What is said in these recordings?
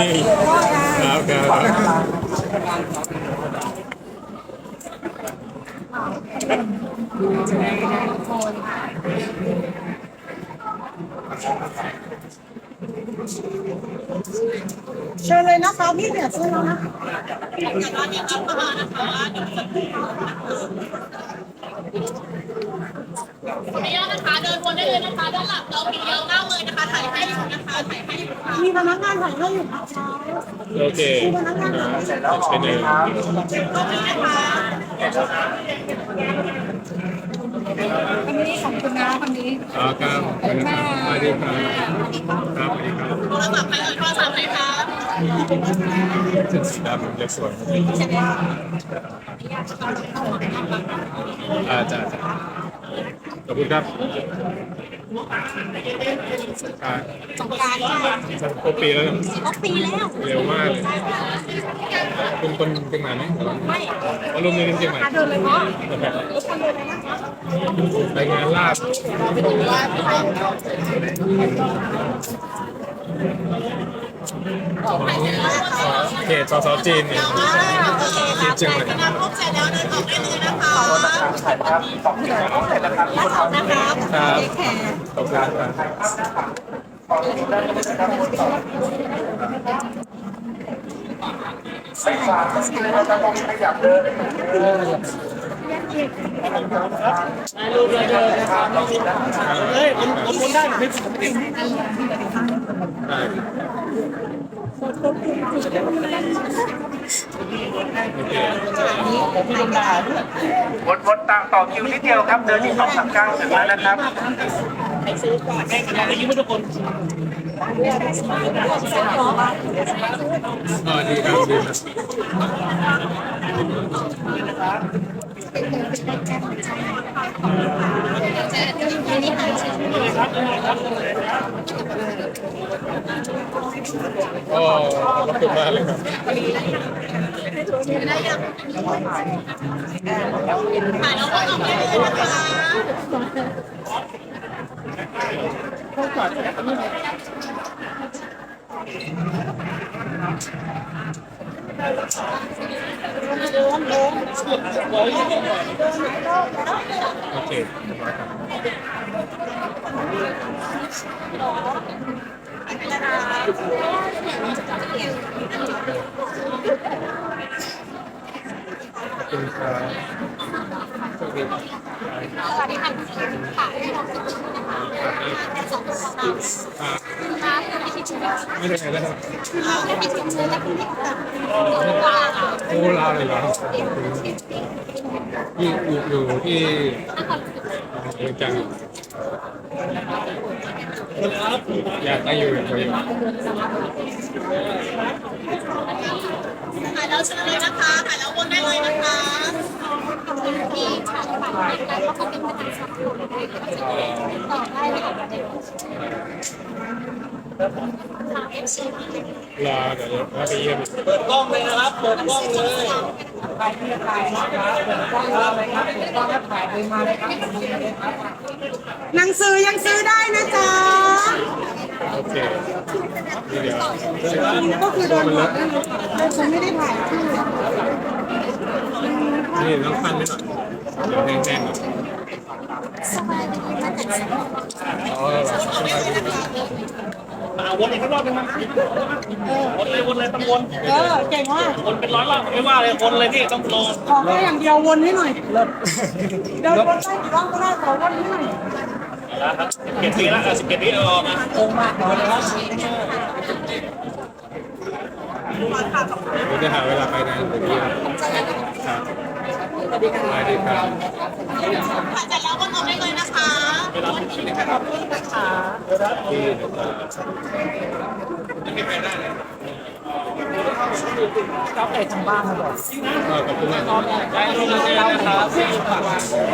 มีครับครับเชิญเลยนะคะพี่เดี๋ยวเชิญแล้วนะขออนุญาตนะคะเดินวนได้เลยนะคะด้านหลังเรามีเยอะมากเลยนะคะถ่ายให้ อยู่นะคะถ่ายให้อยู่ค่ะมีพนักงานถ่ายให้อยู่ค่ะโอเคเป็นเองวันนี้ของคุณนะวันนี้อ๋อครับสวัสดีครับสวัสดีครับครับสวัสดีครับโทรศัพท์ใครเอ่ยโทรศัพท์ไหนคะครับเรียกสวยอาจาจ้าขอบคุณครับ สงการค่ะสักครบปีแล้วนะครบปีแล้วเร็วมากเลยคุณคนเชียงใหม่ไหมไม่อารมณ์ในเชียงใหม่เดินเลยเนาะไปงานลาบ เขตสสจีนเนี่ยจีนจังเลยคณะพบเสร็จแล้วเดินออกได้เลยนะคะครับนะครับขอบคุณครับเฮ้ยมันมันได้ไม่ได้โอเค วนวนตามต่อคิวนิดเดียวครับ เดินที่สองสามเก้าถึงแล้วนะครับอ๋อดีครับดีครับ โอ้ขอบคุณมากเลยครับ โออกได้เลยคะโอเคขอบคุณครับ สวัสดีครับสวัสดีค่ะค่ะให้เราสองคนนะคะสองคนของเราอ่าค่ะไม่คิดถึงไม่ไม่ได้แล้วครับคิดถึงเลยคุณพี่ะโอ้ลาเลยเหรอที่อยู่อยู่ที่จัง อยากได้อยู่อย่างเดียวถ่ายแล้วเชิญเลยนะคะถ่ายแล้ววนได้เลยนะคะที่ถ่ายบัตรแล้วก็เป็นพนักงานสอบสวนได้ก็จะต่อได้ค่ะทางเอฟซีรอเดี๋ยวเราไปเยี่ยมเปิดกล้องเลยนะครับ เปิดกล้องเลยใครที่ถ่ายนะครับเปิดกล้องเลยครับเปิดกล้องแล้วถ่ายเลยมาเลยครับหนังสือยังซื้อได้นะจ๊ะ โอเคนี่เดี๋ยว ก็คือโดนหมดนั่นเลยค่ะแต่ฉันไม่ได้ถ่ายชื่อนี่ต้องขั้นนิดหน่อยเดี๋ยวแห้งๆหน่อยสบายดีมาจากสมุทรอ๋อเหรออ่าวนอีกรอบนึงนะวนเลยวนเลยต้องวนเออเก่งมากวนเป็นร้อยรอบไม่ว่าเลยวนเลยพี่ต้องลงขอแค่อย่างเดียววนให้หน่อยเดินวนได้กี่รอบก็ได้ขอวนให้หน่อย แล้วครับเจ็ดปีแล้วสิบเจ็ดปีแล้วนะองมากเลยครับเดี๋ยวจะหาเวลาไปนะเดี๋ยวพี่ครับสวัสดีครับถ่ายเสร็จแล้วก็ออกได้เลยนะคะที่นะครับครับเอกทางบ้านมาบอกขอบคุณมากได้ลงเลยนะครับ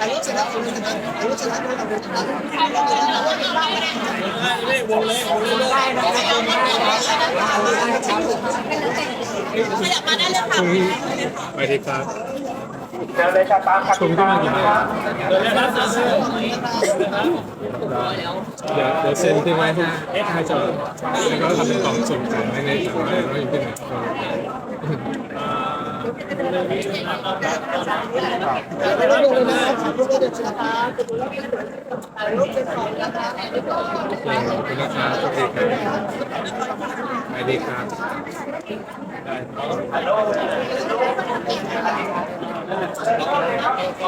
ครับขอบคุณครับสรุปที่ที่ที่ขยับมาได้เลยค่ะช่วงนี้ไปดีครับเจอเลยจะตามกช่วงติที่กามันอยู่นะไหนครับเดี๋ยวเดี๋ยวเซ็นที่ไว้ให้ให้จบแล้วก็ทำเป็นกล่องสุ่มกันไม่ได้แต่ว่าเราอยู่ที่ไหน ขอบคุณนะครับสวัสดีครับสวัสดีครับครับขอบคุณ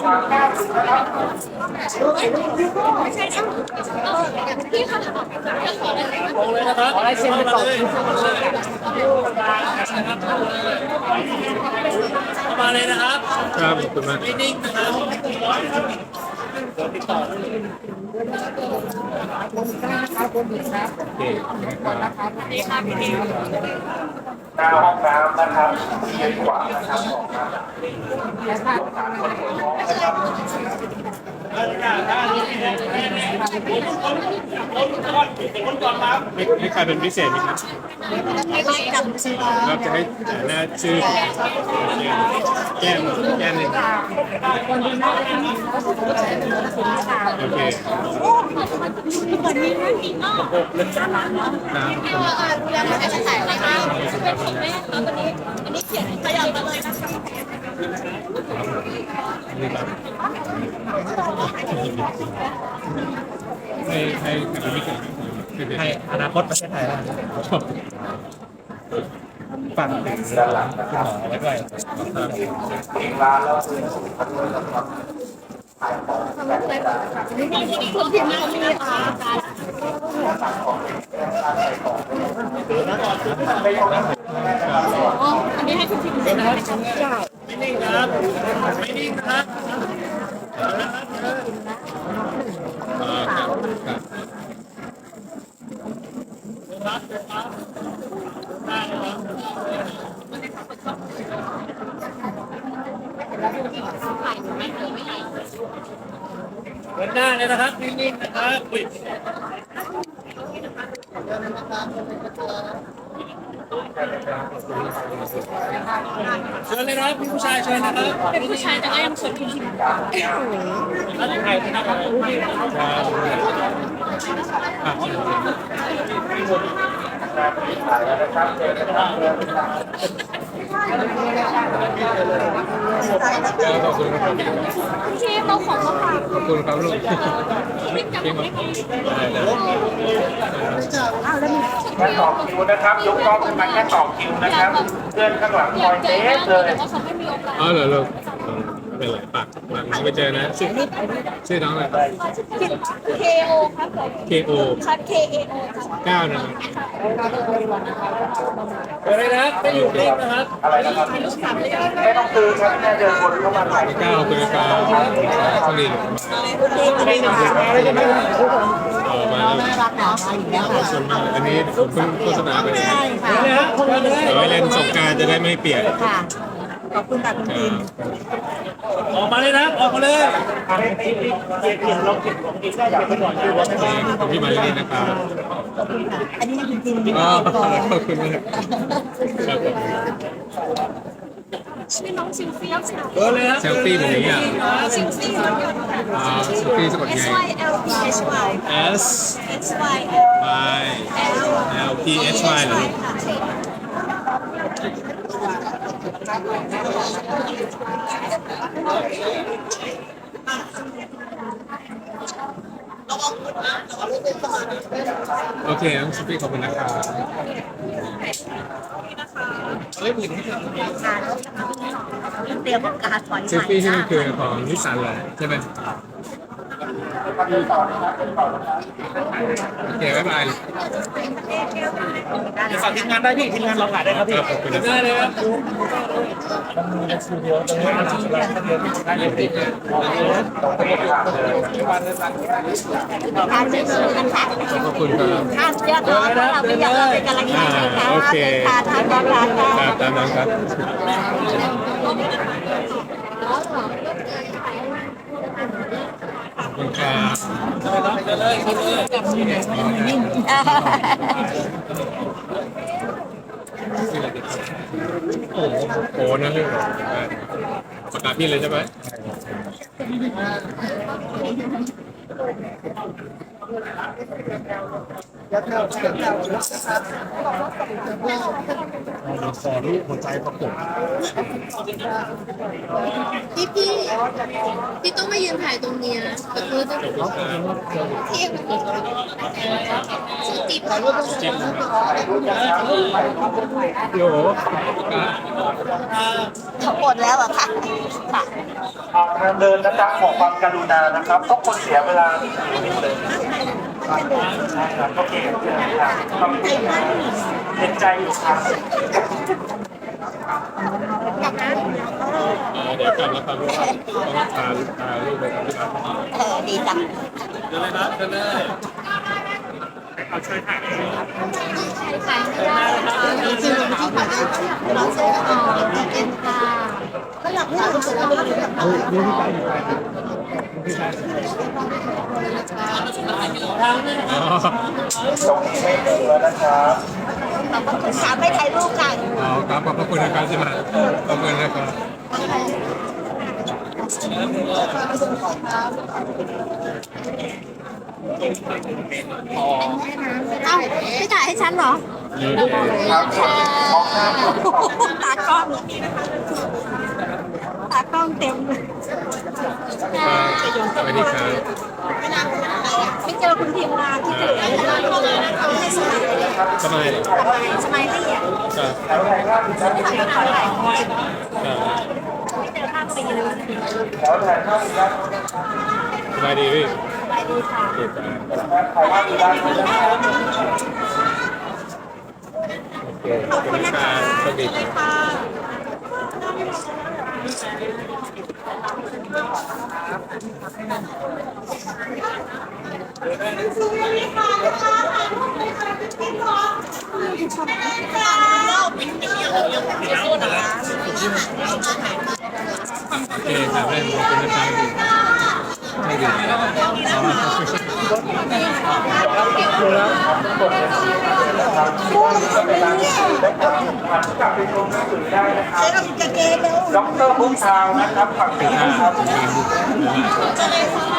มากครับโอเคนะครับหน้าห้องน้ำนะครับยืนขวานะครับ ออกมาไม่ไม่ใครเป็นพิเศษไหมครับไม่ได้จำชื่อเราจะให้หน้าชื่อแก้มแก้มหนึ่งโอเคครับยังไม่ได้ถ่ายเลยค่ะเป็นของแม่แล้ววันนี้อันนี้เขียนขยับมาเลยนะคะนี่ครับให้ให้ใครเป็นพิเศษไหมให้อนาคตประเทศไทยแล้วฟังถึงด้านหลังนะครับหมอไว้ด้วยทิ้งร้านแล้วคืนสู่พันด้วยนะครับขายข องแบบนี้ได้คุณพิมพ์มามีค่ะอ๋ออันนี้ให้คุณพิมพ์เลยนะคะไม่นิ่งครับไม่นิ่งนะครับอ่าครับครับ เดินหน้าเลยนะครับนิ่งๆนะครับอุ๊ยเชิญเลยนะครับพี่ผู้ชายเชิญนะครับเป็นผู้ชายแต่ก็ยังสวยคุณพิมพ์ท่านไทยนะครนะครับเจอกันนะครับ ขอบคุณครับพี่เราของมาฝากขอบคุณครับลูกไม่จับไม่ได้ได้แค่ต่อคิวนะครับยกกล้องขึ้นมาแค่ต่อคิวนะครับเพื่อนข้างหลังคอยเจ๊เลยแต่ว่าเขาไม่มีโอกาสอ๋อเหรอลูก เป็นไรปากปากน้องไปเจอนะชื่อชื่อน้องอะไร K O ครับผม K O ครับ K A O ครับเก้านะครับเชิญเลยนะครับไม่อยู่นิ่งนะครับอะไรนะครับไม่ต้องซื้อครับแค่เดินวนเข้ามาถ่ายเก้าคุณครับสวัสดีออกมาแล้วขอบคุณมากอันนี้ผมเพิ่งโฆษณาไปเชิญเลยครับเชิญเลยเอาไว้เล่นสงกรารจะได้ไม่เปียกค่ะ ขอบคุณค่ะคุณพิมออกมาเลยนะออกมาเลยเปลี่ยนลงผิดของจริงก็อยากไปก่อนดูว่าไม่นี่ขอบคุณพี่มาลีนะครับอันนี้คุณพิมอ๋อก่อนขอบคุณมากครับขอบคุณชื่อน้องซิลฟียค่ะเชิญเลยครับเซลฟี่แบบนี้อะซิลฟี่เหมือนกันค่ะ อ่าเซลฟี่สะกด S ไง S Y L P H Y S S Y Y L L P H Y เหรอค่ะ โอเคน้องเซลฟี่ขอบคุณนะครับเตรียมประกาศถอยเซลฟี่ที่มันคือของนิสสันเหรอใช่ไหมโอเคบ๊ายบาย เดี๋ยวฝากทีมงานได้พี่ทีมงานเราถ่ายได้ครับพี่ได้เลยครับมันมีในสตูดิโอตรงนี้นะครับเดี๋ยวได้เลยพี่การเชิญชวนนะคะขอบคุณครับข้ามยอดน้อยขอเราไม่อยากเราเป็นกำลังใจให้ค่ะโอเคค่ะทางการร้านค่ะครับตามนั้นครับ ขอบคุณครับโอ้โหโอ้นะพี่ประกาศพี่เลยใช่ไหมยัดเข อรูปหัวใจประกบพี่พี่พี่ต้องมายืนถ่ายตรงเนี้ยแต่คือจะเที่ยงชื่อจิ๊บพี่โอ้เขาหมดแล้วอะค่ะค่ะทางเดินนะครับขอความกรุณานะครับทุกคนเสียเวลานิดเลยใช่ครับโอเคครับเห็นใจอยู่ครับ เดี๋ยวกลับแล้วครับเพราะว่าต้องพาพาลูกไปที่บ้านเออดีจังเดินเลยครับเดินเลยถ่ายไม่ได้จริงๆที่เขาจะเราใช้อ๋อเป็นค่ะก็หลับไม่หลับจะเราหลับอ๋อตรงนี้ไม่เหลือนะครับ ขอบคุณค่ะไม่ถ่ายรูปกันอ๋อครับขอบพระคุณนะครับที่มาขอบคุณนะครับเอ้าไม่ถ่ายให้ฉันเหรอครับตากล้องตากล้องเต็มเลยสวัสดีครับไม่เจอคุณทีมงานที่เจอให้สมัย สมัยสมัยที่อะครับถ่ายถ่ายถ่ายครับไม่เจอข้ามปีเลยแล้วถ่ายภาพครับสบายดีพี่สบายดีค่ะเก็บไปถ่ายภาพด้านนี้นะครับโอเคขอบคุณนะครับสวัสดีครับ โอเคครับได้ขอบคุณนะครับ ไม่ดีอ๋อหันกลับไปชมหนังสือได้นะครับเจ๊กับจะเกเร็วดรบุ๊กทาวนะครับฝั่งเป็นะครับเป็นห้า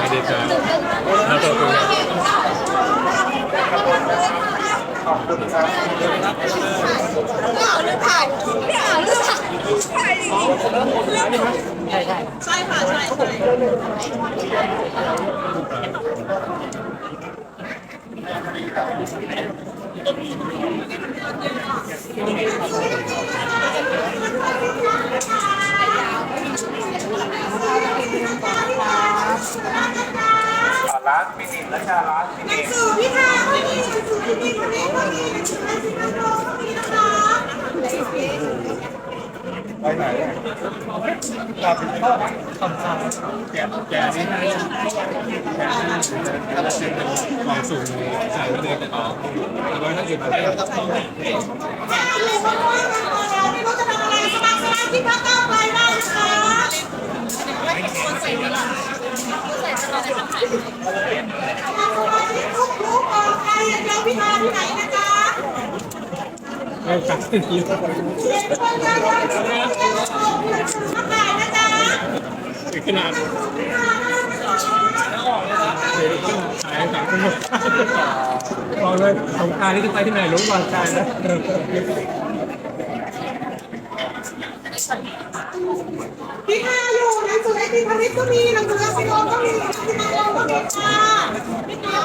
ไม่ดีครับแล้วขอบคุณครับ ขอบคุณครับไม่เอาเรื่องถ่ายไม่เอาเรื่องถ่ายถ่ายดิใช่ค่ะใช่ใช่ร้ ร้านมินิและชาร้านมินิสื่อพี่ทาก็มีสื่อพี่มีคนนี้ก็มีสื่อพี่โดก็มีนะคะไปไหนเนี่ยกลับไปเข้าคำสั่งแกะแกะนี่ให้แกะนี่แล้วเป็นของสูงใส่ไว้ในกระเป๋าร้อยห้าสิบบาทไม่รู้ว่าว่าเราไม่รู้จะทำอะไรสมัครส มาชิกพรรคก้าวไกลได้นะคะสมาชิกทุกทุกออกใครอย่างเดียวพี่ทาที่ไหนนะคะเอากลับที่นี่เรียนคนเดียวเดียวเดียวเดียวเดียวทำไหนะจ๊ะขนาดเดี๋ยวต้องขายสังคมบอกเลยสงการนี่จะไปที่ไหนรู้ก่อนการนะ พี่ทาอยู่หนังสือไอติมพันธุ์ก็มีหนังสือสิโลก็มีหนังสือมาก็มีค่ะพี่ทา